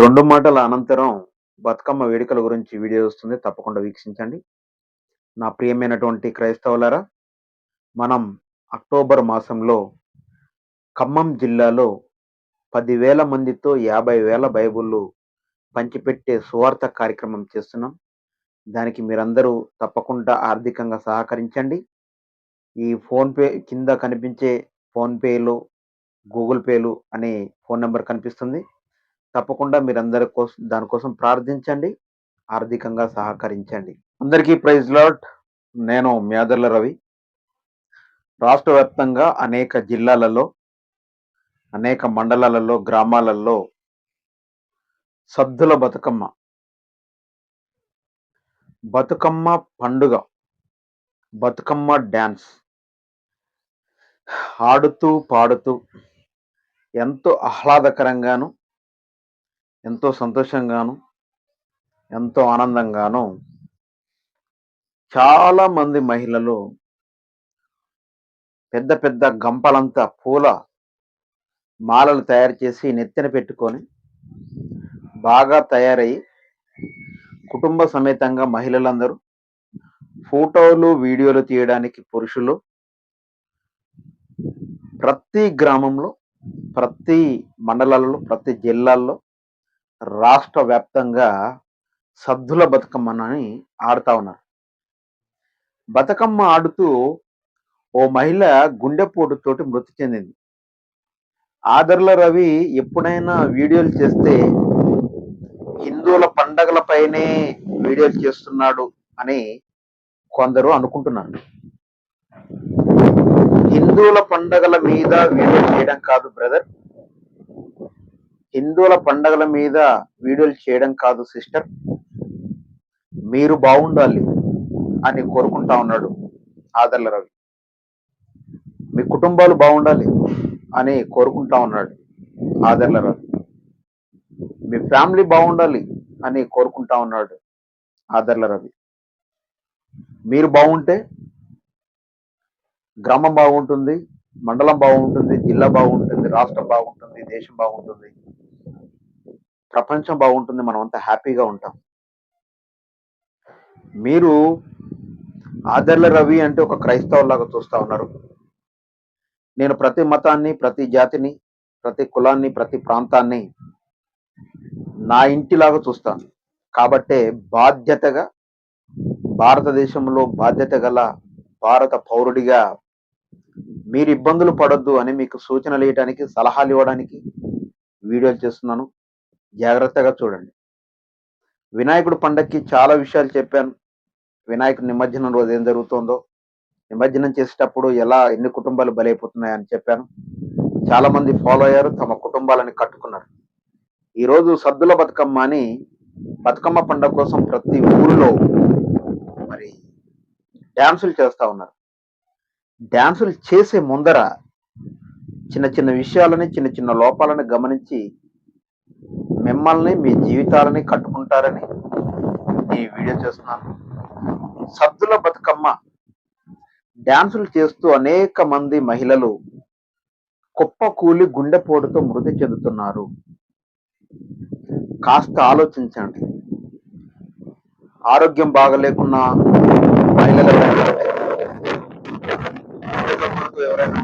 రెండు మాటల అనంతరం బతుకమ్మ వేడుకల గురించి వీడియో వస్తుంది. తప్పకుండా వీక్షించండి. నా ప్రియమైనటువంటి క్రైస్తవులారా మనం అక్టోబర్ మాసంలో ఖమ్మం జిల్లాలో పదివేల మందితో యాభై వేల బైబుళ్ళు పంచిపెట్టే సువార్త కార్యక్రమం చేస్తున్నాం. దానికి మీరందరూ తప్పకుండా ఆర్థికంగా సహకరించండి. ఈ ఫోన్పే కింద కనిపించే ఫోన్పేలు గూగుల్ పేలు అనే ఫోన్ నెంబర్ కనిపిస్తుంది. తప్పకుండా మీరందరి కోసం దానికోసం ప్రార్థించండి ఆర్థికంగా సహకరించండి. అందరికీ ప్రైజ్ లాట్ నేను మ్యాదర్ల రవి. రాష్ట్ర వ్యాప్తంగా అనేక జిల్లాలలో అనేక మండలాలలో గ్రామాలలో సద్దుల బతుకమ్మ. బతుకమ్మ పండుగ బతుకమ్మ డ్యాన్స్. ఆడుతూ పాడుతూ ఎంతో ఆహ్లాదకరంగాను ఎంతో సంతోషంగాను ఎంతో ఆనందంగాను చాలామంది మహిళలు పెద్ద పెద్ద గంపలంతా పూల మాలలు తయారు చేసి నెత్తిన పెట్టుకొని బాగా తయారయ్యి కుటుంబ సమేతంగా మహిళలందరూ ఫోటోలు వీడియోలు తీయడానికి పురుషులు ప్రతి గ్రామంలో ప్రతి మండలాల్లో ప్రతి జిల్లాల్లో రాష్ట్ర వ్యాప్తంగా సద్దుల బతుకమ్మని ఆడుతా ఉన్నారు. బతుకమ్మ ఆడుతూ ఓ మహిళ గుండెపోటుతోటి మృతి చెందింది. ఆదర్ల రవి ఎప్పుడైనా వీడియోలు చేస్తే హిందువుల పండగలపైనే వీడియోలు చేస్తున్నాడు అని కొందరు అనుకుంటున్నారు. హిందువుల పండగల మీద వీడియో చేయడం కాదు బ్రదర్. హిందువుల పండగల మీద వీడియోలు చేయడం కాదు సిస్టర్. మీరు బాగుండాలి అని కోరుకుంటా ఉన్నాడు ఆదర్ల రవి. మీ కుటుంబాలు బాగుండాలి అని కోరుకుంటా ఉన్నాడు ఆదర్ల రవి. మీ ఫ్యామిలీ బాగుండాలి అని కోరుకుంటా ఉన్నాడు ఆదర్ల రవి. మీరు బాగుంటే గ్రామం బాగుంటుంది మండలం బాగుంటుంది జిల్లా బాగుంటుంది రాష్ట్రం బాగుంటుంది దేశం బాగుంటుంది. ప్రపంచం బాగుంటుంది మనం అంతా హ్యాపీగా ఉంటాం. మీరు ఆదర్ల రవి అంటే ఒక క్రైస్తవులాగా చూస్తా ఉన్నారు. నేను ప్రతి మతాన్ని ప్రతి జాతిని ప్రతి కులాన్ని ప్రతి ప్రాంతాన్ని నా ఇంటిలాగా చూస్తాను కాబట్టే బాధ్యతగా భారతదేశంలో బాధ్యత గల భారత పౌరుడిగా మీరు ఇబ్బందులు పడొద్దు అని మీకు సూచనలు ఇవ్వడానికి సలహాలు ఇవ్వడానికి వీడియోలు చేస్తున్నాను. జాగ్రత్తగా చూడండి. వినాయకుడు పండక్కి చాలా విషయాలు చెప్పాను. వినాయకుడు నిమజ్జనం రోజు ఏం జరుగుతుందో నిమజ్జనం చేసేటప్పుడు ఎలా ఎన్ని కుటుంబాలు బలైపోతున్నాయని చెప్పాను. చాలా మంది ఫాలో అయ్యారు తమ కుటుంబాలని కట్టుకున్నారు. ఈరోజు సద్దుల బతుకమ్మ అని బతుకమ్మ పండుగ కోసం ప్రతి ఊరిలో మరి డ్యాన్సులు చేస్తూ ఉన్నారు. డ్యాన్సులు చేసే ముందర చిన్న చిన్న విషయాలని చిన్న చిన్న లోపాలని గమనించి మిమ్మల్ని మీ జీవితాలని కట్టుకుంటారని ఈ వీడియో చేస్తున్నాను. సద్దుల బతుకమ్మ. డ్యాన్సులు చేస్తూ అనేక మంది మహిళలు కుప్ప కూలి గుండెపోటుతో మృతి చెందుతున్నారు. కాస్త ఆలోచించండి. ఆరోగ్యం బాగలేకున్నా మహిళలు ఎవరైనా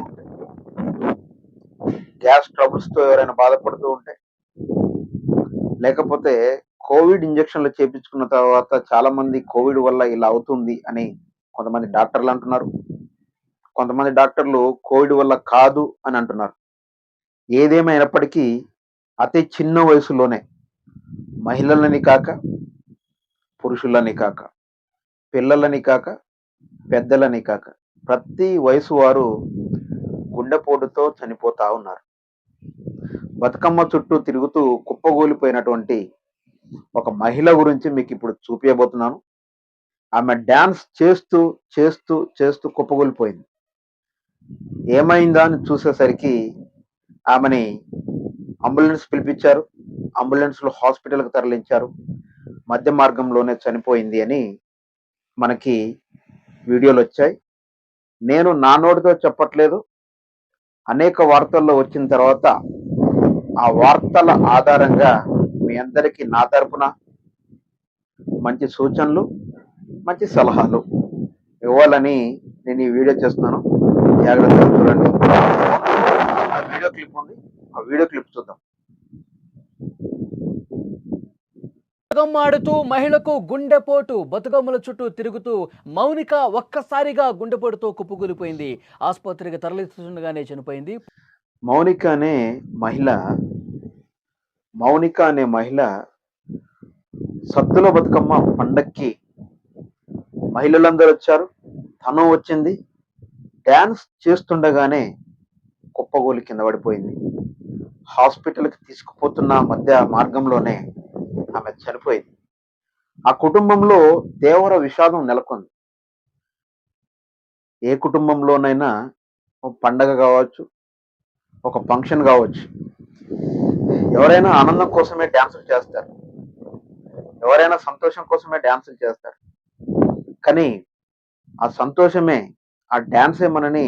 గ్యాస్ ట్రబుల్స్తో ఎవరైనా బాధపడుతూ ఉంటే లేకపోతే కోవిడ్ ఇంజక్షన్లు చేపించుకున్న తర్వాత చాలా మంది కోవిడ్ వల్ల ఇలా అవుతుంది అని కొంతమంది డాక్టర్లు అంటున్నారు. కొంతమంది డాక్టర్లు కోవిడ్ వల్ల కాదు అని అంటున్నారు. ఏదేమైనప్పటికీ అతి చిన్న వయసులోనే మహిళలని కాక పురుషులని కాక పిల్లలని కాక పెద్దలని కాక ప్రతి వయసు వారు గుండెపోటుతో చనిపోతా ఉన్నారు. బతుకమ్మ చుట్టూ తిరుగుతూ కుప్పగూలిపోయినటువంటి ఒక మహిళ గురించి మీకు ఇప్పుడు చూపించబోతున్నాను ఆమె డ్యాన్స్ చేస్తూ చేస్తూ చేస్తూ కుప్పగూలిపోయింది. ఏమైందా అని చూసేసరికి ఆమెని అంబులెన్స్ పిలిపించారు. అంబులెన్స్లో హాస్పిటల్కి తరలించారు. మధ్య మార్గంలోనే చనిపోయింది అని మనకి వీడియోలు వచ్చాయి. నేను నా నోటితో చెప్పట్లేదు. అనేక వార్తల్లో వచ్చిన తర్వాత ఆ వార్తల ఆధారంగా మీ అందరికీ నా తరపున మంచి సూచనలు మంచి సలహాలు ఇవ్వాలని నేను ఈ వీడియో చేస్తున్నాను. జాగ్రత్తగా చూడండి. ఆ వీడియో క్లిప్ ఉంది. ఆ వీడియో క్లిప్ చూద్దాం. బతుకమ్మాడుతూ మహిళకు గుండెపోటు బతుకమ్మల చుట్టూ తిరుగుతూ మౌనిక ఒక్కసారిగా గుండెపోటుతో కుప్పకూలిపోయింది. ఆసుపత్రికి తరలిస్తుండగానే చనిపోయింది. మౌనిక అనే మహిళ మౌనిక అనే మహిళ సద్దుల బతుకమ్మ పండక్కి మహిళలందరూ వచ్చారు. తను వచ్చింది. డ్యాన్స్ చేస్తుండగానే కుప్పగోలి కింద పడిపోయింది. హాస్పిటల్కి తీసుకుపోతున్న మధ్య మార్గంలోనే ఆమె చనిపోయింది. ఆ కుటుంబంలో తీవ్ర విషాదం నెలకొంది. ఏ కుటుంబంలోనైనా పండగ కావచ్చు ఒక ఫంక్షన్ కావచ్చు. ఎవరైనా ఆనందం కోసమే డ్యాన్సులు చేస్తారు. ఎవరైనా సంతోషం కోసమే డ్యాన్సులు చేస్తారు. కానీ ఆ సంతోషమే ఆ డ్యాన్సే మనని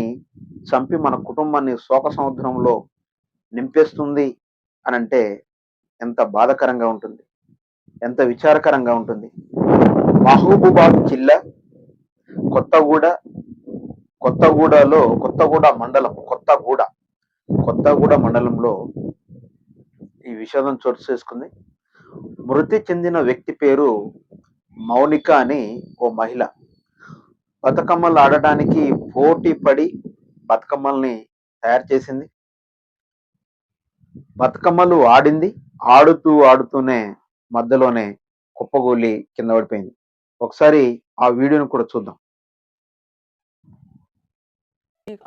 చంపి మన కుటుంబాన్ని శోక సముద్రంలో నింపేస్తుంది అని అంటే ఎంత బాధకరంగా ఉంటుంది. ఎంత విచారకరంగా ఉంటుంది. మహబూబాద్ జిల్లా కొత్తగూడ కొత్తగూడలో కొత్తగూడ మండలం కొత్తగూడ. కొత్తగూడ మండలంలో ఈ విషాదం చోటు చేసుకుంది. మృతి చెందిన వ్యక్తి పేరు మౌనిక అని ఓ మహిళ. బతుకమ్మలు ఆడటానికి పోటీ పడి బతుకమ్మల్ని తయారు చేసింది. బతుకమ్మలు ఆడింది. ఆడుతూ ఆడుతూనే మధ్యలోనే కుప్పగూలి కింద పడిపోయింది. ఒకసారి ఆ వీడియోని కూడా చూద్దాం.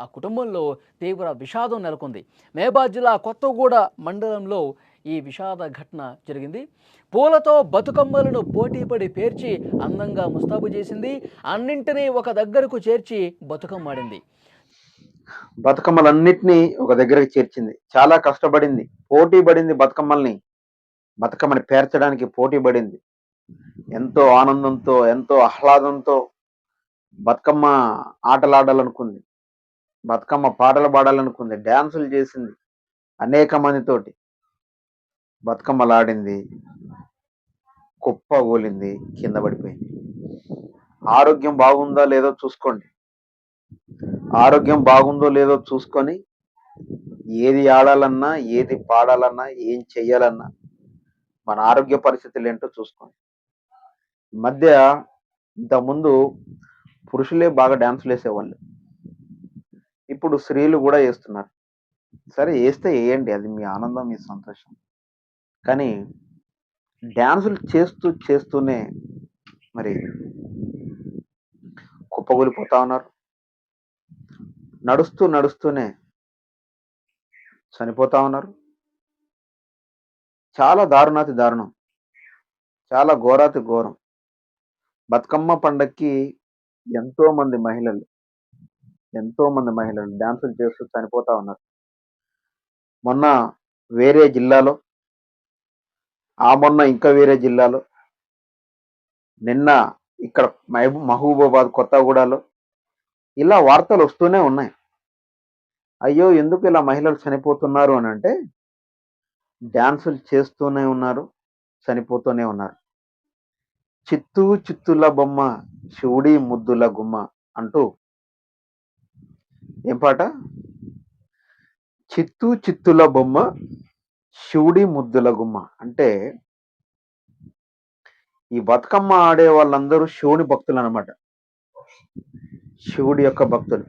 ఆ కుటుంబంలో తీవ్ర విషాదం నెలకొంది. మేబాద్ జిల్లా కొత్తగూడ మండలంలో ఈ విషాద ఘటన జరిగింది. పూలతో బతుకమ్మలను పోటీపడి పేర్చి అందంగా ముస్తాబు చేసింది. అన్నింటినీ ఒక దగ్గరకు చేర్చి బతుకమ్మాడింది. బతుకమ్మలన్నింటినీ ఒక దగ్గరకు చేర్చింది. చాలా కష్టపడింది. పోటీ పడింది బతుకమ్మల్ని. బతుకమ్మని పేర్చడానికి పోటీ పడింది ఎంతో ఆనందంతో ఎంతో ఆహ్లాదంతో బతుకమ్మ ఆటలాడాలనుకుంది. బతుకమ్మ పాటలు పాడాలనుకుంది డ్యాన్సులు చేసింది అనేక మందితోటి. బతుకమ్మలాడింది కుప్ప గోలింది కింద పడిపోయింది. ఆరోగ్యం బాగుందా లేదో చూసుకోండి. ఆరోగ్యం బాగుందో లేదో చూసుకొని ఏది ఆడాలన్నా ఏది పాడాలన్నా ఏం చెయ్యాలన్నా మన ఆరోగ్య పరిస్థితులు ఏంటో చూసుకోండి. ఈ మధ్య ఇంతకుముందు పురుషులే బాగా డ్యాన్సులు వేసేవాళ్ళు. ఇప్పుడు స్త్రీలు కూడా వేస్తున్నారు సరే వేస్తే వేయండి అది మీ ఆనందం మీ సంతోషం. కానీ డ్యాన్సులు చేస్తూ చేస్తూనే మరి కుప్పగూలిపోతా ఉన్నారు. నడుస్తూ నడుస్తూనే చనిపోతా ఉన్నారు. చాలా దారుణాతి దారుణం. చాలా ఘోరాతి ఘోరం. బతుకమ్మ పండక్కి ఎంతోమంది మహిళలు ఎంతో మంది మహిళలు డ్యాన్సులు చేస్తూ చనిపోతా ఉన్నారు. మొన్న వేరే జిల్లాలో ఆ మొన్న ఇంకా వేరే జిల్లాలో నిన్న ఇక్కడ మహబూ మహబూబాబాద్ కొత్తగూడలో ఇలా వార్తలు వస్తూనే ఉన్నాయి. అయ్యో ఎందుకు ఇలా మహిళలు చనిపోతున్నారు అని అంటే డ్యాన్సులు చేస్తూనే ఉన్నారు చనిపోతూనే ఉన్నారు. చిత్తూ చిత్తుల బొమ్మ శివుడి ముద్దుల గుమ్మ అంటూ ఏం పాట? చిత్తూ చిత్తుల బొమ్మ శివుడి ముద్దుల గుమ్మ. అంటే ఈ బతుకమ్మ ఆడే వాళ్ళందరూ శివుని భక్తులు అనమాట శివుడి యొక్క భక్తులు.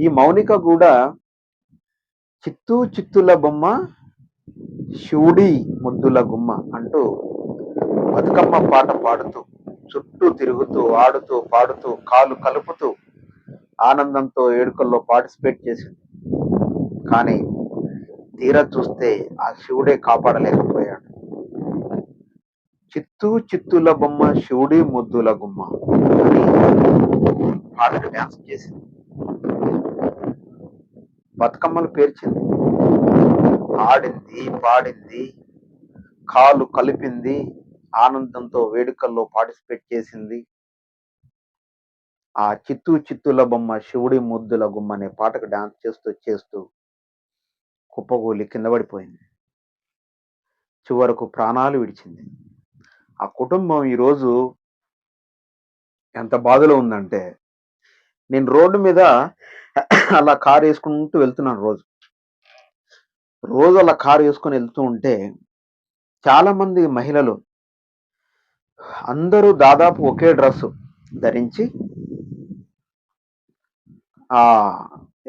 ఈ మౌనిక కూడా చిత్తూ చిత్తుల బొమ్మ శివుడి ముద్దుల గుమ్మ అంటూ బతుకమ్మ పాట పాడుతూ చుట్టూ తిరుగుతూ ఆడుతూ పాడుతూ కాలు కలుపుతూ ఆనందంతో ఏడుకల్లో పార్టిసిపేట్ చేసింది. కానీ తీరా చూస్తే ఆ శివుడే కాపాడలేకపోయాడు. చిత్తూ చిత్తుల బొమ్మ శివుడి ముద్దుల గుమ్మ అని పాటలు డ్యాన్స్ చేసింది. బతుకమ్మలు పేర్చింది. ఆడింది పాడింది కాలు కలిపింది ఆనందంతో వేడుకల్లో పార్టిసిపేట్ చేసింది. ఆ చిత్తూ చిత్తుల బొమ్మ శివుడి ముద్దుల గుమ్మ అనే పాటకు డాన్స్ చేస్తూ చేస్తూ కుప్పగూలి కింద పడిపోయింది. చివరకు ప్రాణాలు విడిచింది. ఆ కుటుంబం ఈరోజు ఎంత బాధలో ఉందంటే నేను రోడ్డు మీద అలా కారు వేసుకుంటూ వెళ్తున్నాను రోజు. రోజు అలా కారు వేసుకొని వెళ్తూ ఉంటే చాలామంది మహిళలు అందరూ దాదాపు ఒకే డ్రెస్ ధరించి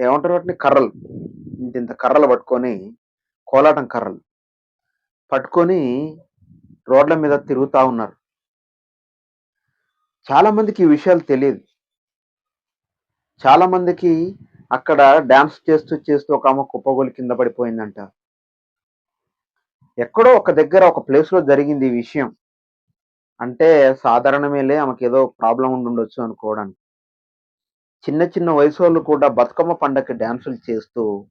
ఏమంటారు వాటిని? కర్రలు. ఇంత ఇంత కర్రలు పట్టుకొని కోలాటం కర్రలు పట్టుకొని రోడ్ల మీద తిరుగుతూ ఉన్నారు. చాలామందికి ఈ విషయాలు తెలియదు. చాలామందికి అక్కడ డ్యాన్స్ చేస్తూ చేస్తూ ఒక ఆమె కుప్పగోలు కింద పడిపోయిందంట. ఎక్కడో ఒక దగ్గర ఒక ప్లేస్లో జరిగింది ఈ విషయం. అంటే సాధారణమేలే ఆమెకి ఏదో ప్రాబ్లం ఉండి ఉండొచ్చు అనుకోవడానికి. చిన్న చిన్న వయసు వాళ్ళు కూడా బతుకమ్మ పండగకి డ్యాన్సులు చేస్తూ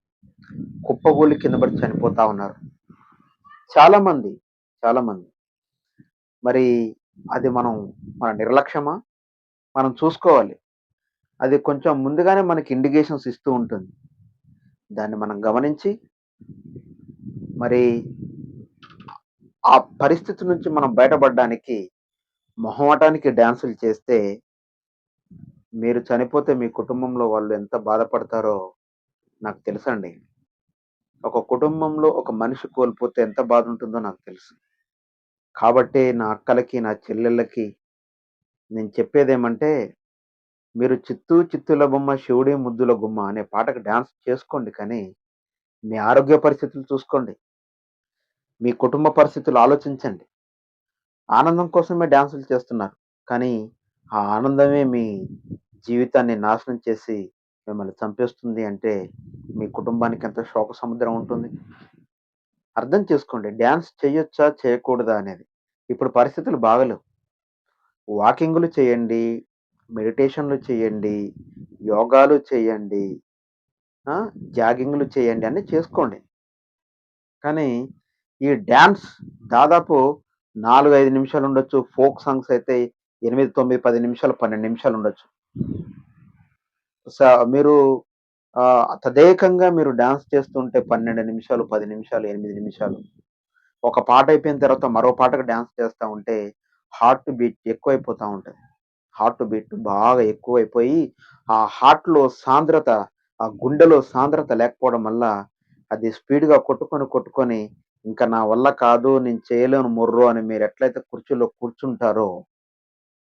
కుప్పగోలి కింద పడి చనిపోతా ఉన్నారు. చాలా మంది చాలా మంది మరి అది మనం మన నిర్లక్ష్యమా? మనం చూసుకోవాలి. అది కొంచెం ముందుగానే మనకి ఇండికేషన్స్ ఇస్తూ ఉంటుంది. దాన్ని మనం గమనించి మరి ఆ పరిస్థితి నుంచి మనం బయటపడడానికి మొహమాటానికి డ్యాన్సులు చేస్తే మీరు చనిపోతే మీ కుటుంబంలో వాళ్ళు ఎంత బాధపడతారో నాకు తెలుసండి. ఒక కుటుంబంలో ఒక మనిషి కోల్పోతే ఎంత బాధ ఉంటుందో నాకు తెలుసు. కాబట్టి నా అక్కలకి నా చెల్లెళ్ళకి నేను చెప్పేదేమంటే మీరు 'చిత్తు చిత్తుల బొమ్మ శివుడి ముద్దుల గుమ్మ అనే పాటకు డ్యాన్స్ చేసుకోండి కానీ మీ ఆరోగ్య పరిస్థితులు చూసుకోండి. మీ కుటుంబ పరిస్థితులు ఆలోచించండి. ఆనందం కోసమే డ్యాన్సులు చేస్తున్నారు. కానీ ఆ ఆనందమే మీ జీవితాన్ని నాశనం చేసి మిమ్మల్ని చంపేస్తుంది అంటే మీ కుటుంబానికి ఎంత శోక సముద్రం ఉంటుంది. అర్థం చేసుకోండి డ్యాన్స్ చేయొచ్చా చేయకూడదా అనేది. ఇప్పుడు పరిస్థితులు బాగలేవు. వాకింగ్లు చేయండి మెడిటేషన్లు చేయండి యోగాలు చేయండి ఆ, జాగింగ్లు చేయండి అన్నీ చేసుకోండి. కానీ ఈ డ్యాన్స్ దాదాపు నాలుగు ఐదు నిమిషాలు ఉండొచ్చు ఫోక్ సాంగ్స్ అయితే ఎనిమిది తొమ్మిది పది నిమిషాలు పన్నెండు నిమిషాలు ఉండొచ్చు. స- మీరు తదేకంగా మీరు డాన్స్ చేస్తుంటే పన్నెండు నిమిషాలు పది నిమిషాలు ఎనిమిది నిమిషాలు. ఒక పాట అయిపోయిన తర్వాత మరో పాటకు డాన్స్ చేస్తూ ఉంటే హార్ట్ బీట్ ఎక్కువైపోతూ ఉంటుంది. హార్ట్ బీట్ బాగా ఎక్కువైపోయి ఆ హార్ట్లో సాంద్రత ఆ గుండెలో సాంద్రత లేకపోవడం వల్ల అది స్పీడ్గా కొట్టుకొని కొట్టుకొని ఇంకా నా వల్ల కాదు నేను చేయలేను ముర్రో అని మీరు ఎట్లయితే కుర్చీలో కూర్చుంటారో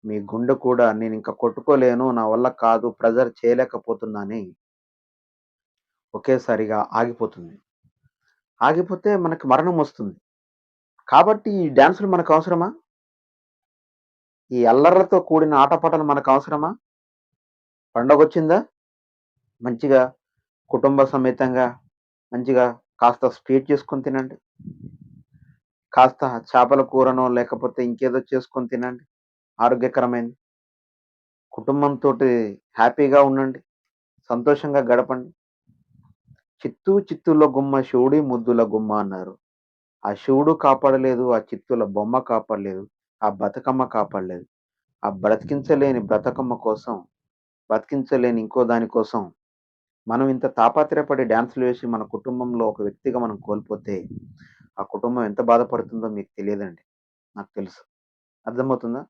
మీ గుండె కూడా నేను ఇంకా కొట్టుకోలేను నా వల్ల కాదు ప్రెజర్ చేయలేకపోతున్నాని ఒకేసారిగా ఆగిపోతుంది. ఆగిపోతే మనకి మరణం వస్తుంది. కాబట్టి ఈ డ్యాన్సులు మనకు అవసరమా? ఈ అల్లర్లతో కూడిన ఆటపాటలు మనకు అవసరమా? పండగ వచ్చిందా మంచిగా కుటుంబ సమేతంగా మంచిగా కాస్త స్వీట్ చేసుకొని తినండి. కాస్త చేపల కూరనో లేకపోతే ఇంకేదో చేసుకొని తినండి. ఆరోగ్యకరమైనది కుటుంబంతో హ్యాపీగా ఉండండి. సంతోషంగా గడపండి. చిత్తు చిత్తుల గుమ్మ శివుడి ముద్దుల గుమ్మ అన్నారు. ఆ శివుడు కాపాడలేదు ఆ చిత్తుల బొమ్మ కాపాడలేదు ఆ బతుకమ్మ కాపాడలేదు. ఆ బ్రతికించలేని బ్రతకమ్మ కోసం బతికించలేని ఇంకో దాని కోసం మనం ఇంత తాపత్రయపడి డ్యాన్సులు వేసి మన కుటుంబంలో ఒక వ్యక్తిగా మనం కోల్పోతే ఆ కుటుంబం ఎంత బాధపడుతుందో మీకు తెలియదండి. నాకు తెలుసు. అర్థమవుతుందా?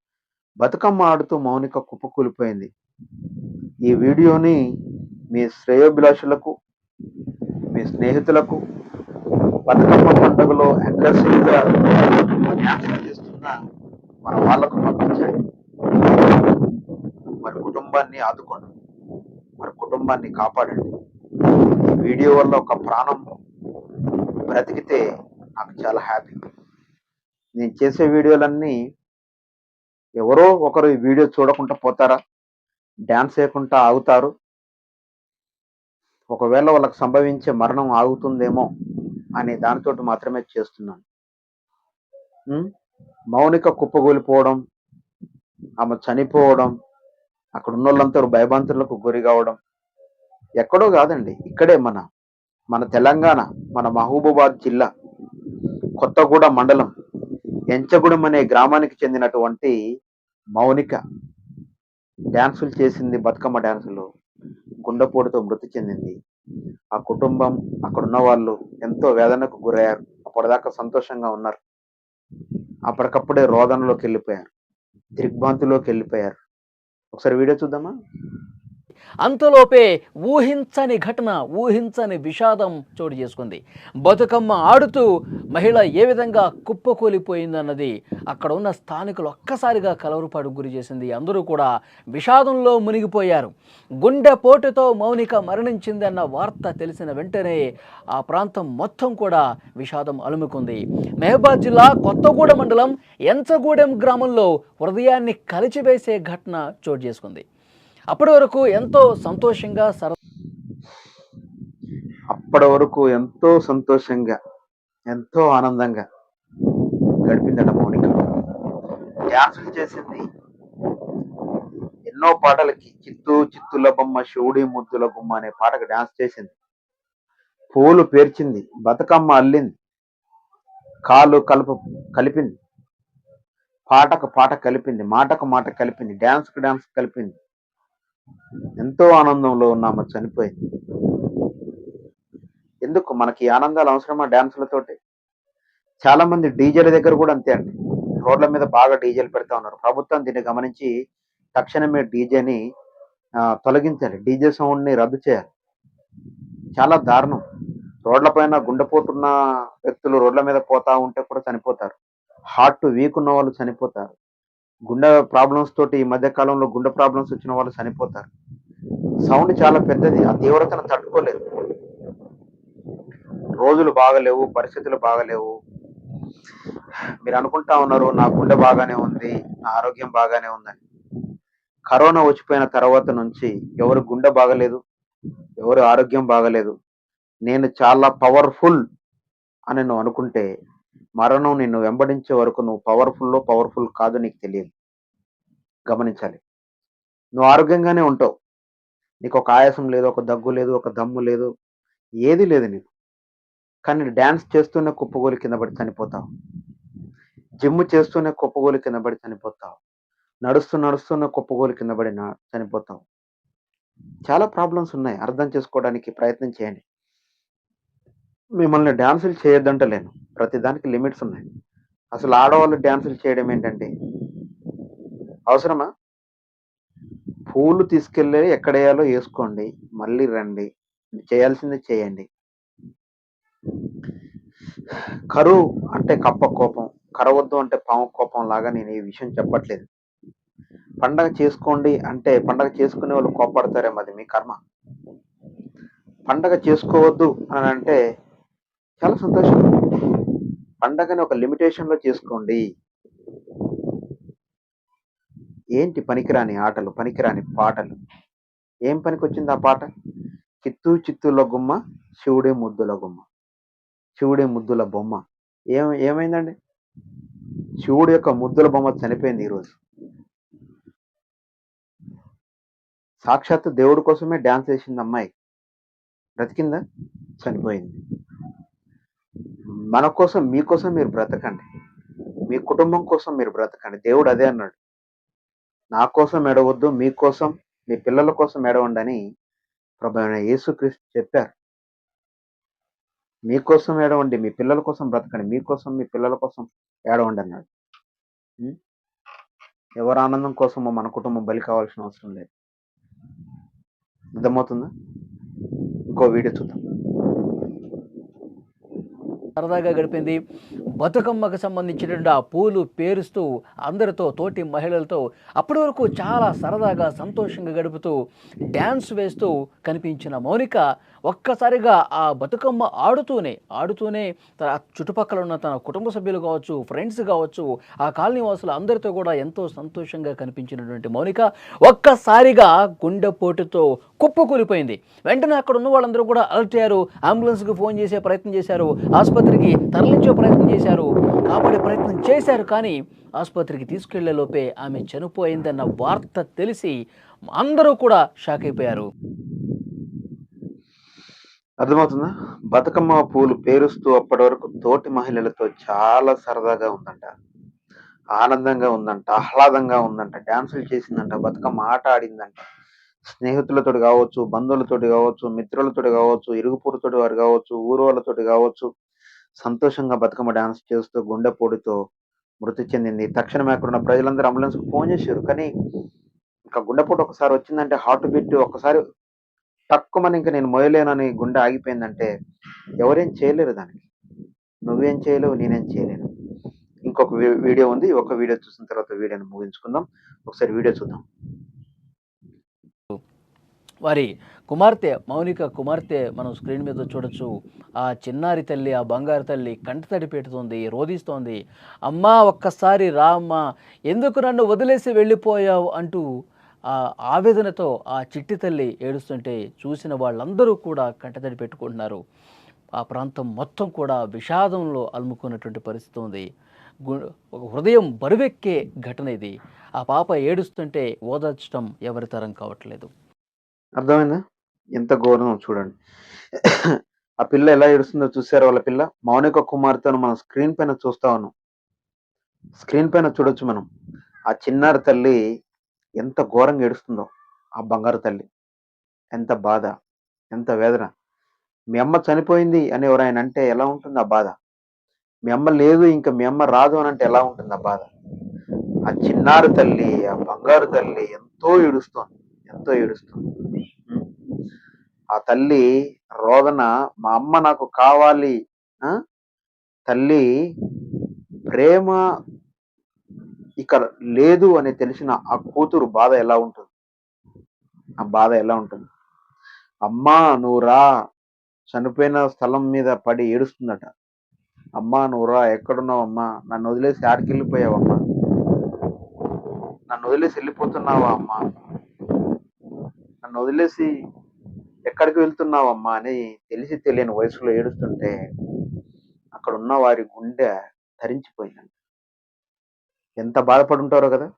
బతుకమ్మ ఆడుతూ మౌనిక కుప్పకూలిపోయింది. ఈ వీడియోని మీ శ్రేయోభిలాషులకు మీ స్నేహితులకు బతుకమ్మ పండుగలో అగ్రెసివ్గా చేస్తున్న మన వాళ్ళకు పంపించండి. మరి కుటుంబాన్ని ఆదుకోండి. మరి కుటుంబాన్ని కాపాడండి. ఈ వీడియో వల్ల ఒక ప్రాణం బ్రతికితే నాకు చాలా హ్యాపీ. నేను చేసే వీడియోలన్నీ ఎవరో ఒకరు ఈ వీడియో చూడకుండా పోతారా? డ్యాన్స్ చేయకుండా ఆగుతారు? ఒకవేళ వాళ్ళకి సంభవించే మరణం ఆగుతుందేమో అనే దానితో మాత్రమే చేస్తున్నాను. మౌనిక కుప్పగూలిపోవడం ఆమె చనిపోవడం అక్కడ ఉన్న వాళ్ళంతా భయభ్రాంతులకు గురి కావడం ఎక్కడో కాదండి ఇక్కడే మన మన తెలంగాణ మన మహబూబాబాద్ జిల్లా కొత్తగూడ మండలం ఎంచగూడెం అనే గ్రామానికి చెందినటువంటి మౌనిక డ్యాన్సులు చేసింది బతుకమ్మ డ్యాన్సులు గుండెపోటుతో మృతి చెందింది. ఆ కుటుంబం అక్కడ ఉన్న వాళ్ళు ఎంతో వేదనకు గురయ్యారు. అప్పటిదాకా సంతోషంగా ఉన్నారు. అప్పటికప్పుడే రోదనలోకి వెళ్ళిపోయారు. దిగ్భాంతిలోకి వెళ్ళిపోయారు. ఒకసారి వీడియో చూద్దామా? అంతలోపే ఊహించని ఘటన ఊహించని విషాదం చోటు చేసుకుంది. బతుకమ్మ ఆడుతూ మహిళ ఏ విధంగా కుప్పకూలిపోయిందన్నది అక్కడ ఉన్న స్థానికులు ఒక్కసారిగా కలవరపాటు గురి చేసింది. అందరూ కూడా విషాదంలో మునిగిపోయారు. గుండెపోటుతో మౌనిక మరణించిందన్న వార్త తెలిసిన వెంటనే ఆ ప్రాంతం మొత్తం కూడా విషాదం అలుముకుంది. మహబాద్ జిల్లా కొత్తగూడ మండలం ఎంచగూడెం గ్రామంలో హృదయాన్ని కలిచివేసే ఘటన చోటు చేసుకుంది. అప్పటి వరకు ఎంతో సంతోషంగా సర అప్పటి వరకు ఎంతో సంతోషంగా ఎంతో ఆనందంగా గడిపిందట మౌనిక. డ్యాన్సులు చేసింది. ఎన్నో పాటలకి చిత్తు చిత్తుల బొమ్మ శివుడి ముద్దుల బొమ్మ అనే పాటకు డ్యాన్స్ చేసింది. పూలు పేర్చింది బతుకమ్మ అల్లింది కాలు కలుపు కలిపింది పాటకు పాట కలిపింది మాటకు మాట కలిపింది డ్యాన్స్కు డ్యాన్స్ కలిపింది. ఎంతో ఆనందంలో ఉన్నాము చనిపోయింది. ఎందుకు? మనకి ఆనందాలు అవసరమా డ్యాన్సులతోటి? చాలా మంది డీజేల దగ్గర కూడా అంతే అండి. రోడ్ల మీద బాగా డీజేలు పెడతా ఉన్నారు. ప్రభుత్వం దీన్ని గమనించి తక్షణమే డీజేని తొలగించాలి. డీజే సౌండ్ని రద్దు చేయాలి. చాలా దారుణం. రోడ్ల పైన గుండెపోటున్న వ్యక్తులు రోడ్ల మీద పోతా ఉంటే కూడా చనిపోతారు. హార్ట్ వీక్ ఉన్న వాళ్ళు చనిపోతారు. గుండె ప్రాబ్లమ్స్ తోటి ఈ మధ్య కాలంలో గుండె ప్రాబ్లమ్స్ వచ్చిన వాళ్ళు చనిపోతారు. సౌండ్ చాలా పెద్దది ఆ తీవ్రతను తట్టుకోలేదు. రోజులు బాగలేవు పరిస్థితులు బాగలేవు. మీరు అనుకుంటా ఉన్నారు నా గుండె బాగానే ఉంది నా ఆరోగ్యం బాగానే ఉందని కరోనా వచ్చిపోయిన తర్వాత నుంచి ఎవరు గుండె బాగలేదు ఎవరు ఆరోగ్యం బాగలేదు. నేను చాలా పవర్ఫుల్ అని నువ్వు అనుకుంటే మరణం నిన్ను వెంబడించే వరకు నువ్వు పవర్ఫుల్లో పవర్ఫుల్ కాదు నీకు తెలియదు. గమనించాలి. నువ్వు ఆరోగ్యంగానే ఉంటావు. నీకు ఒక ఆయాసం లేదు ఒక దగ్గు లేదు ఒక దమ్ము లేదు ఏది లేదు నీకు. కానీ డ్యాన్స్ చేస్తూనే కుప్పగోలు కింద పడి చనిపోతావు. జిమ్ చేస్తూనే కుప్పగోలు కింద పడి చనిపోతావు. నడుస్తూ నడుస్తూనే కుప్పగోలు కింద పడి చనిపోతావు. చాలా ప్రాబ్లమ్స్ ఉన్నాయి. అర్థం చేసుకోవడానికి ప్రయత్నం చేయండి. మిమ్మల్ని డ్యాన్సులు చేయొద్దంటలేను. ప్రతిదానికి లిమిట్స్ ఉన్నాయి. అసలు ఆడవాళ్ళు డ్యాన్సులు చేయడం ఏంటంటే అవసరమా? పూలు తీసుకెళ్ళి ఎక్కడ వేయాలో వేసుకోండి మళ్ళీ రండి చేయాల్సింది చేయండి. కరువు అంటే కప్ప కోపం కరవద్దు అంటే పాము కోపం లాగా నేను ఈ విషయం చెప్పట్లేదు. పండగ చేసుకోండి అంటే పండగ చేసుకునే వాళ్ళు కోపడతారేమో అది మీ కర్మ. పండగ చేసుకోవద్దు అని అంటే చాలా సంతోషం. పండగని ఒక లిమిటేషన్లో చేసుకోండి. ఏంటి పనికిరాని ఆటలు పనికిరాని పాటలు? ఏం పనికొచ్చింది ఆ పాట? చిత్తూ చిత్తూల గుమ్మ శివుడే ముద్దుల గుమ్మ. శివుడే ముద్దుల బొమ్మ. ఏం ఏమైందండి? శివుడు యొక్క ముద్దుల బొమ్మ చనిపోయింది ఈరోజు. సాక్షాత్ దేవుడి కోసమే డ్యాన్స్ వేసింది అమ్మాయి. బ్రతికిందా? చనిపోయింది. మన కోసం మీకోసం మీరు బ్రతకండి. మీ కుటుంబం కోసం మీరు బ్రతకండి. దేవుడు అదే అన్నాడు. నా కోసం ఎడవద్దు మీకోసం మీ పిల్లల కోసం ఎడవండి అని ప్రభు యేసుక్రీస్తు చెప్పారు. మీకోసం ఏడవండి మీ పిల్లల కోసం బ్రతకండి. మీకోసం మీ పిల్లల కోసం ఏడవండి అన్నాడు. ఎవరు ఎవరి ఆనందం కోసమో మన కుటుంబం బలి కావాల్సిన అవసరం లేదు. అర్థమవుతుందా? ఇంకో వీడియో చూద్దాం. సరదాగా గడిపింది. బతుకమ్మకు సంబంధించినటువంటి ఆ పూలు పేరుస్తూ అందరితో తోటి మహిళలతో అప్పటి వరకు చాలా సరదాగా సంతోషంగా గడుపుతూ డ్యాన్స్ వేస్తూ కనిపించిన మౌనిక ఒక్కసారిగా ఆ బతుకమ్మ ఆడుతూనే ఆడుతూనే తన చుట్టుపక్కల ఉన్న తన కుటుంబ సభ్యులు కావచ్చు ఫ్రెండ్స్ కావచ్చు ఆ కాలనీ వాసులు అందరితో కూడా ఎంతో సంతోషంగా కనిపించినటువంటి మౌనిక ఒక్కసారిగా గుండెపోటుతో కుప్పకూలిపోయింది. వెంటనే అక్కడ ఉన్న వాళ్ళందరూ కూడా అలర్ట్ అయ్యారు. అంబులెన్స్కి ఫోన్ చేసే ప్రయత్నం చేశారు. ఆసుపత్రికి తరలించే ప్రయత్నం చేశారు. కాపాడే ప్రయత్నం చేశారు కానీ ఆసుపత్రికి తీసుకెళ్ళేలోపే ఆమె చనిపోయిందన్న వార్త తెలిసి అందరూ కూడా షాక్ అయిపోయారు. అర్థమవుతుందా? బతుకమ్మ పూలు పేరుస్తూ అప్పటి వరకు తోటి మహిళలతో చాలా సరదాగా ఉందంట. ఆనందంగా ఉందంట ఆహ్లాదంగా ఉందంట డ్యాన్సులు చేసిందంట బతుకమ్మ ఆట ఆడిందంట. స్నేహితులతోటి కావచ్చు బంధువులతోటి కావచ్చు మిత్రులతోటి కావచ్చు ఇరుగుపొరుతోటి వారు కావచ్చు ఊరు వాళ్ళతోటి కావచ్చు సంతోషంగా బతుకమ్మ డాన్స్ చేస్తూ గుండెపోటుతో మృతి చెందింది. తక్షణమే అక్కడ ఉన్న ప్రజలందరూ అంబులెన్స్కి ఫోన్ చేశారు. కానీ ఇంకా గుండెపోటు ఒకసారి వచ్చిందంటే హార్ట్ బీట్ ఒకసారి తక్కువని ఇంకా నేను మొయలేనని గుండె ఆగిపోయిందంటే ఎవరేం చేయలేరు దానికి. నువ్వేం చేయలేవు నేనేం చేయలేను. ఇంకొక వీ- వీడియో ఉంది. ఒక వీడియో చూసిన తర్వాత వీడియోని ముగించుకుందాం. ఒకసారి వీడియో చూద్దాం. వారి కుమార్తె మౌనిక కుమార్తె మనం స్క్రీన్ మీద చూడొచ్చు. ఆ చిన్నారి తల్లి ఆ బంగారు తల్లి కంటతడి పెడుతుంది రోధిస్తోంది. అమ్మా ఒక్కసారి రా అమ్మా ఎందుకు నన్ను వదిలేసి వెళ్ళిపోయావు? అంటూ ఆ ఆవేదనతో ఆ చిట్టి తల్లి ఏడుస్తుంటే చూసిన వాళ్ళందరూ కూడా కంటతడి పెట్టుకుంటున్నారు. ఆ ప్రాంతం మొత్తం కూడా విషాదంలో అలుముకున్నటువంటి పరిస్థితి ఉంది. గు- ఒక హృదయం బరువెక్కే ఘటన ఇది. ఆ పాప ఏడుస్తుంటే ఓదార్చడం ఎవరి తరం కావట్లేదు. అర్థమైందా? ఎంత ఘోరం చూడండి. ఆ పిల్ల ఎలా ఏడుస్తుందో చూసారు వాళ్ళ పిల్ల? మౌనిక కుమార్తెను మనం స్క్రీన్ పైన చూస్తా ఉన్నాం. స్క్రీన్ పైన చూడొచ్చు మనం. ఆ చిన్నారి తల్లి ఎంత ఘోరంగా ఏడుస్తుందో ఆ బంగారు తల్లి. ఎంత బాధ ఎంత వేదన. మీ అమ్మ చనిపోయింది అని ఎవరైనా అంటే ఎలా ఉంటుంది ఆ బాధ? మీ అమ్మ లేదు ఇంకా మీ అమ్మ రాదు అని అంటే ఎలా ఉంటుంది ఆ బాధ? ఆ చిన్నారి తల్లి ఆ బంగారు తల్లి ఎంతో ఏడుస్తోంది. ఎంతో ఏడుస్తుంది ఆ తల్లి రోదన మా అమ్మ నాకు కావాలి తల్లి ప్రేమ ఇక లేదు అని తెలిసిన ఆ కూతురు బాధ ఎలా ఉంటుంది? ఆ బాధ ఎలా ఉంటుంది? అమ్మా నువ్వు రా. చనిపోయిన స్థలం మీద పడి ఏడుస్తుందట. అమ్మా నువ్వు రా. ఎక్కడున్నావు అమ్మా నన్ను వదిలేసి ఆడికి వెళ్ళిపోయావమ్మా నన్ను వదిలేసి వెళ్ళిపోతున్నావా అమ్మా? నన్ను వదిలేసి ఎక్కడికి వెళ్తున్నావమ్మా అని తెలిసి తెలియని వయసులో ఏడుస్తుంటే అక్కడ ఉన్న వారి గుండె ధరించిపోయిందండి ఎంత బాధపడి ఉంటారో కదా.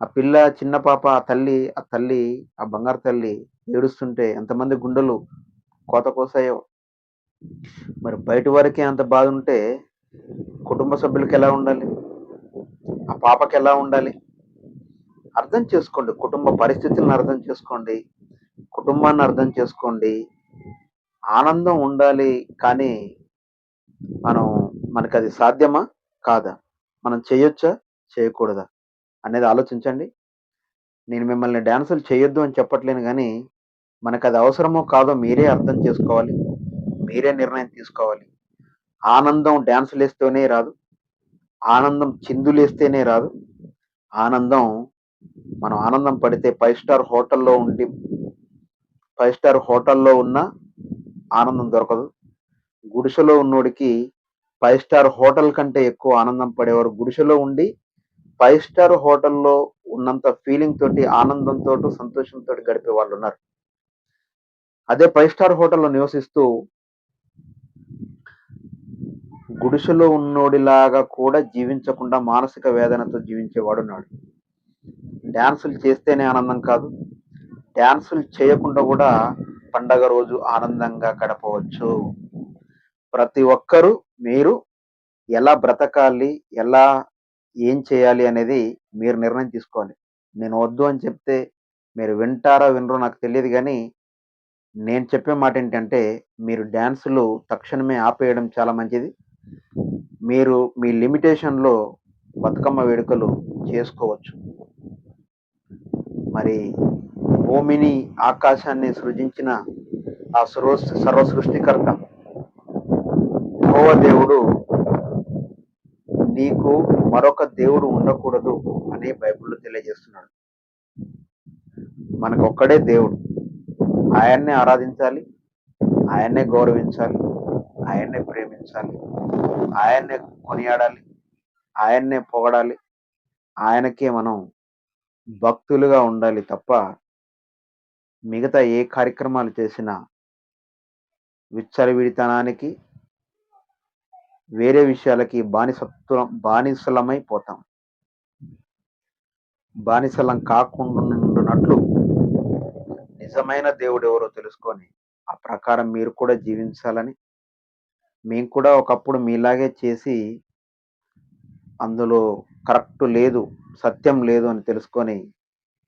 ఆ పిల్ల చిన్న పాప ఆ తల్లి ఆ తల్లి ఆ బంగారు తల్లి ఏడుస్తుంటే ఎంతమంది గుండెలు కోత కోసాయో. మరి బయట వరకే అంత బాధ ఉంటే కుటుంబ సభ్యులకి ఎలా ఉండాలి? ఆ పాపకి ఎలా ఉండాలి? అర్థం చేసుకోండి. కుటుంబ పరిస్థితులను అర్థం చేసుకోండి. కుటుంబాన్ని అర్థం చేసుకోండి. ఆనందం ఉండాలి కానీ మనం మనకు అది సాధ్యమా? కాదా? మనం చేయొచ్చా? చేయకూడదా? అనేది ఆలోచించండి. నేను మిమ్మల్ని డ్యాన్సులు చేయొద్దు అని చెప్పట్లేను కానీ మనకు అది అవసరమో కాదో మీరే అర్థం చేసుకోవాలి. మీరే నిర్ణయం తీసుకోవాలి. ఆనందం డ్యాన్సులు వేస్తేనే రాదు. ఆనందం చిందులేస్తేనే రాదు. ఆనందం మనం ఆనందం పడితే ఫైవ్ స్టార్ హోటల్లో ఉండి ఫైవ్ స్టార్ హోటల్లో ఉన్న ఆనందం దొరకదు. గుడిసెలో ఉన్నోడికి ఫైవ్ స్టార్ హోటల్ కంటే ఎక్కువ ఆనందం పడేవారు. గుడిసెలో ఉండి ఫైవ్ స్టార్ హోటల్లో ఉన్నంత ఫీలింగ్ తోటి ఆనందంతో సంతోషంతో గడిపే వాళ్ళు ఉన్నారు. అదే ఫైవ్ స్టార్ హోటల్లో నివసిస్తూ గుడిసెలో ఉన్నోడిలాగా కూడా జీవించకుండా మానసిక వేదనతో జీవించేవాడు ఉన్నాడు. డ్యాన్సులు చేస్తేనే ఆనందం కాదు. డ్యాన్సులు చేయకుండా కూడా పండగ రోజు ఆనందంగా గడపవచ్చు. ప్రతి ఒక్కరూ మీరు ఎలా బ్రతకాలి ఎలా ఏం చేయాలి అనేది మీరు నిర్ణయం తీసుకోవాలి. నేను వద్దు అని చెప్తే మీరు వింటారా వినరో నాకు తెలియదు కానీ నేను చెప్పే మాట ఏంటంటే మీరు డ్యాన్సులు తక్షణమే ఆపేయడం చాలా మంచిది. మీరు మీ లిమిటేషన్లో బతుకమ్మ వేడుకలు చేసుకోవచ్చు. మరి భూమిని ఆకాశాన్ని సృజించిన ఆ సర్వ సర్వ సృష్టికర్త. దేవుడు నీకు మరొక దేవుడు ఉండకూడదు అని బైబిల్లో తెలియజేస్తున్నాడు. మనకు ఒక్కడే దేవుడు. ఆయన్నే ఆరాధించాలి ఆయన్నే గౌరవించాలి ఆయన్నే ప్రేమించాలి ఆయన్నే కొనియాడాలి ఆయన్నే పొగడాలి. ఆయనకే మనం భక్తులుగా ఉండాలి తప్ప మిగతా ఏ కార్యక్రమాలు చేసినా విచ్చలవిడితనానికి వేరే విషయాలకి బానిసత్వం బానిసలమై పోతాం. బానిసలం కాకుండా నిజమైన దేవుడు ఎవరో తెలుసుకొని ఆ ప్రకారం మీరు కూడా జీవించాలని మేము కూడా ఒకప్పుడు మీలాగే చేసి అందులో కరెక్ట్ లేదు సత్యం లేదు అని తెలుసుకొని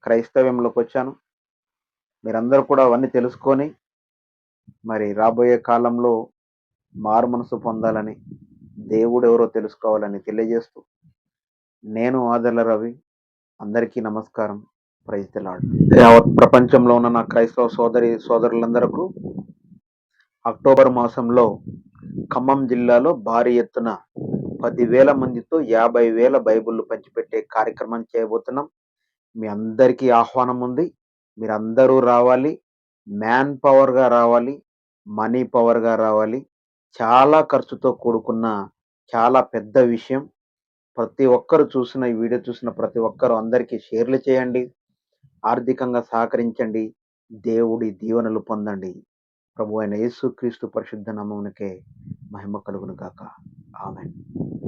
క్రైస్తవ్యంలోకి వచ్చాను. మీరందరూ కూడా అవన్నీ తెలుసుకొని మరి రాబోయే కాలంలో మారు మనసు పొందాలని దేవుడు ఎవరో తెలుసుకోవాలని తెలియజేస్తూ నేను ఆదర్ల రవి అందరికీ నమస్కారం. ప్రైజ్ యావత్ ప్రపంచంలో ఉన్న నా క్రైస్తవ సోదరి సోదరులందరకు అక్టోబర్ మాసంలో ఖమ్మం జిల్లాలో భారీ ఎత్తున పదివేల మందితో యాభై వేల బైబిళ్ళు పంచిపెట్టే కార్యక్రమం చేయబోతున్నాం. మీ అందరికీ ఆహ్వానం ఉంది. మీరందరూ రావాలి. మ్యాన్ పవర్గా రావాలి. మనీ పవర్గా రావాలి. చాలా ఖర్చుతో కూడుకున్న చాలా పెద్ద విషయం. ప్రతి ఒక్కరు చూసిన ఈ వీడియో చూసిన ప్రతి ఒక్కరు అందరికీ షేర్లు చేయండి. ఆర్థికంగా సహకరించండి. దేవుడి దీవెనలు పొందండి. ప్రభు అయిన యేసుక్రీస్తు పరిశుద్ధ నామమునకే మహిమ కలుగును గాక. ఆమెన్.